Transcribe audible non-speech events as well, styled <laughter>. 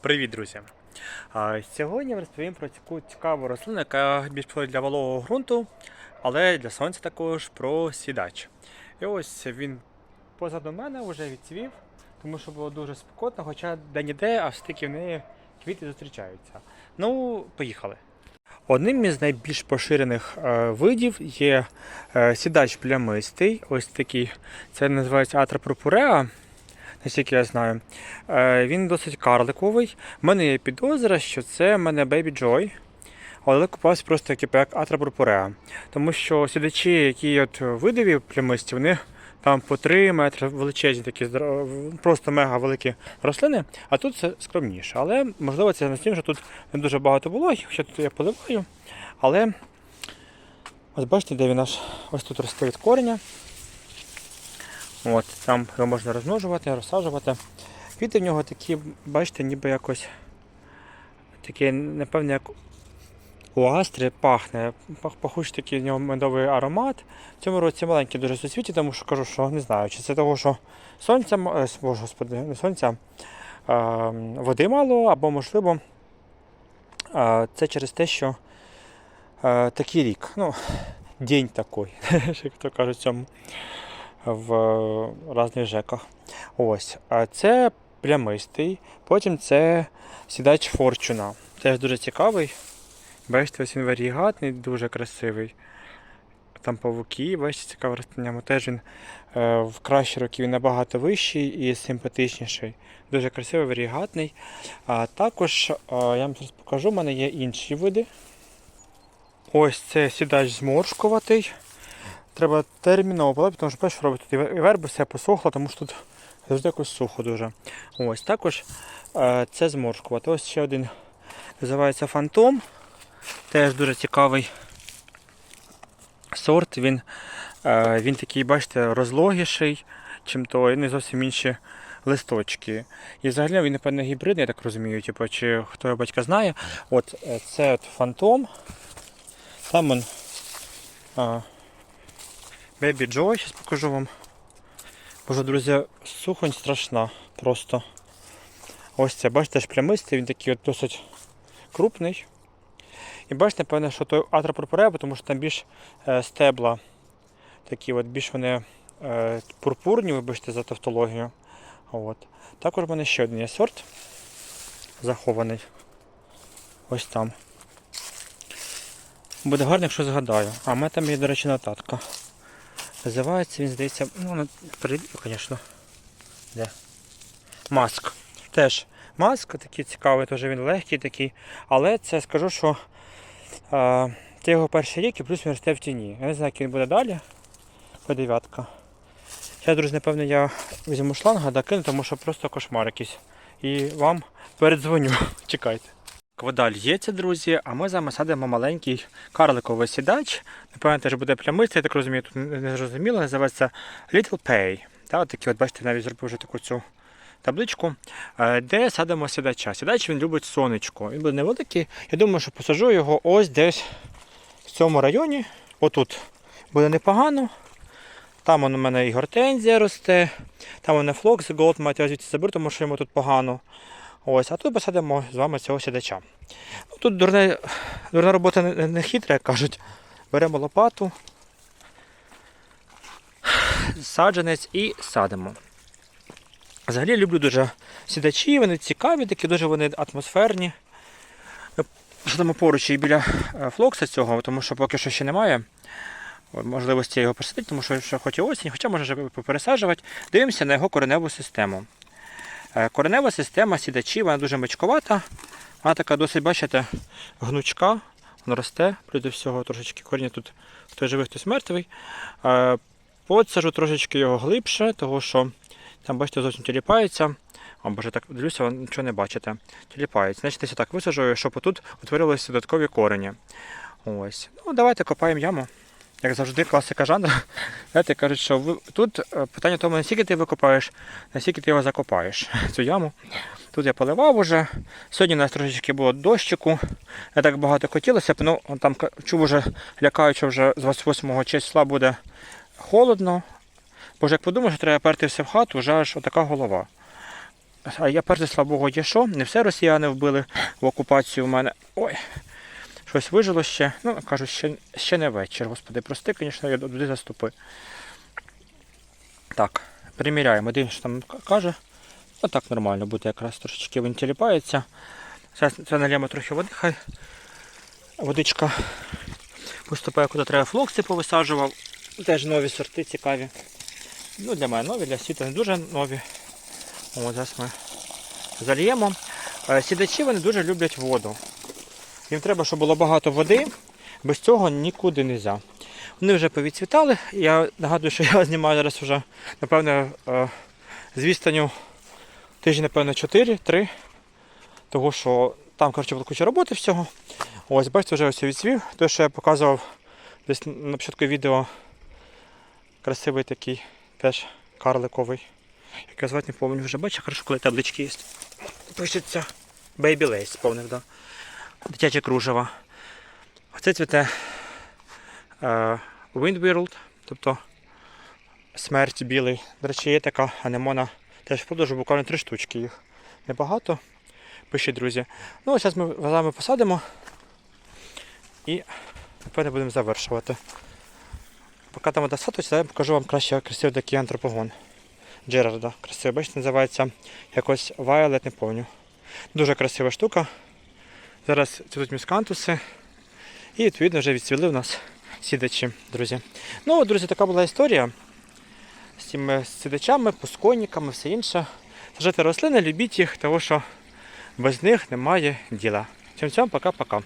Привіт, друзі! Сьогодні я розповім про таку цікаву рослину, яка більш підходить для вологого ґрунту, але для сонця також про сідач. І ось він позаду мене вже відцвів, тому що було дуже спекотно, хоча де-ніде, аж таки в неї квіти зустрічаються. Ну, поїхали. Одним із найбільш поширених е, видів є е, сідач плямистий. Ось такий. Це називається Атропурпуреа, наскільки я знаю. Е, він досить карликовий. У мене є підозра, що це в мене Baby Joy. Але купався просто типу, як Атропурпуреа. Тому що сідачі, які от видові плямисті, вони там по 3 метри величезні, такі просто мега великі рослини, а тут це скромніше. Але можливо це з тим, що тут не дуже багато вологи, хоча тут я поливаю. Але ось бачите, де він аж ось тут росте від кореня. От, там його можна розмножувати, розсаджувати. Квіти в нього такі, бачите, ніби якось такі, напевне, як у астри пахне. Пах, пахучий такий в нього медовий аромат. В цьому році маленькі дуже суцвіті, тому що кажу, що не знаю, чи це того, що сонця, е, боже, господи, не сонця, а, води мало, або можливо а, це через те, що а, такий рік. Ну, день такий, <laughs> як то кажуть цьому в різних жеках. Ось. А це плямистий, потім це сідач Форчуна. Теж дуже цікавий. Бачите, ось він варігатний, дуже красивий. Там павуки, бачите, цікаве рослиння. Теж він е, в кращі роки він набагато вищий і симпатичніший. Дуже красивий, варігатний. А також е, я вам зараз покажу, в мене є інші види. Ось це сідач зморшкуватий. Треба терміново полити, тому що перше робить тут і верби все посохло, тому що тут завжди якось сухо дуже. Ось також е, це зморшкувати. Ось ще один називається Фантом. Теж дуже цікавий сорт. Він, е, він такий, бачите, розлогіший, чим той, не зовсім інші листочки. І взагалі він, напевно, гібридний, я так розумію, типу, чи хто його батька знає. От е, це от фантом. Там он. А, Baby Joy, зараз покажу вам. Боже, друзі, сухонь страшна просто. Ось це, бачите, плямистий, він такий от досить крупний. І бачите, напевно, що той атропурпуреа, тому що там більш е, стебла такі от, більш вони е, пурпурні, вибачте за тавтологію. От. Також в мене ще один є сорт захований. Ось там. Буде гарно, якщо згадаю. А в мене там є, до речі, нотатка. Називається він, здається, ну, звісно. Де? Маск. Теж маск такий цікавий, теж він легкий такий. Але це скажу, що е, це його перший рік і плюс він росте в тіні. Я не знаю, який він буде далі. По дев'ятка. Зараз, друзі, напевно, я візьму шланга, докину, тому що просто кошмар якийсь. І вам передзвоню. <laughs> Чекайте. Вода л'ється, друзі, а ми з вами садимо маленький карликовий сідач. Напевно, теж буде плямистий, я так розумію, тут не зрозуміло, називається Little Pay. Та, от такі, от, бачите, навіть зробив вже таку цю табличку, е, де садимо сідача. Сідач він любить сонечко. Він буде невеликий. Я думаю, що посаджу його ось десь в цьому районі. Отут буде непогано. Там у мене і гортензія росте, там у мене флокс, голд мать звідси заберу, тому що йому тут погано. Ось, а тут посадимо з вами цього сідача. Ну, тут дурне, дурна робота не, не хитра, як кажуть. Беремо лопату, саджанець і садимо. Взагалі люблю дуже сідачі, вони цікаві, такі дуже вони атмосферні. Ми Сидимо поруч і біля е, флокса цього, тому що поки що ще немає можливості його посадити, тому що хоч і осінь, хоча може вже пересаджувати. Дивимося на його кореневу систему. Е, Коренева система сідачів, вона дуже мечковата. Вона така досить, бачите, гнучка, вона росте, проти всього трошечки коріння тут хтось живий, хтось мертвий. Е, Подсажу трошечки його глибше, тому що там, бачите, зовсім тіліпається. О, боже, так дивлюся, ви нічого не бачите. Тіліпається. Значить, я так висаджую, щоб тут утворилися додаткові корені. Ось. Ну, давайте копаємо яму. Як завжди, класика жанру. <laughs> Знаєте, кажуть, що ви... тут е, питання в тому, наскільки ти викопаєш, наскільки ти його закопаєш, <laughs> цю яму. Тут я поливав уже. Сьогодні у нас трошечки було дощику. Не так багато хотілося ну там чув уже, лякають, що вже з 28 числа буде холодно. Боже, як подумав, що треба перти все в хату, вже аж отака голова. А я перше, слава Богу, дійшов. Не все росіяни вбили в окупацію в мене. Ой. Щось вижило ще. Ну, кажуть, ще, ще не вечір. Господи, прости, звісно, я туди заступи. Так, приміряємо. Дивимося, що там каже. Отак нормально буде, якраз трошечки він тіліпається. Зараз це налємо трохи води, хай водичка поступає, куди треба. Флокси повисаджував. Теж нові сорти цікаві. Ну, для мене нові, для світу не дуже нові. О, зараз ми зальємо. Е, Сідачі вони дуже люблять воду. Їм треба, щоб було багато води. Без цього нікуди не можна. Вони вже повідцвітали. Я нагадую, що <laughs> я знімаю зараз вже, напевно, е, з відстанню тижні, напевно, 4-3. Тому що там, коротше, була куча роботи всього. Ось, бачите, вже ось відсвів. Те, що я показував десь на початку відео. Красивий такий теж карликовий. Як я звати не пам'ятаю вже, бачите, хорошо, коли таблички є. Пишеться Baby Lace, повних, да. Дитяче кружево. Оце цвіте е, Wind World, тобто смерть білий. До речі, є така анемона. Теж продажу буквально три штучки їх. Небагато. Пишіть, друзі. Ну, зараз ми вами посадимо і напевно будемо завершувати. Поки там садиться, я покажу вам краще красивий такий антропогон. Джерарда. Красивий, бачите, називається якось Violet, не пам'ятаю. Дуже красива штука. Зараз цвітуть міскантуси. І відповідно вже відцвіли у нас сідачі, друзі. Ну, друзі, така була історія з цими сідачами, пусконниками, все інше. Сажайте рослини, любіть їх, тому що без них немає діла. Всім цьому пока-пока.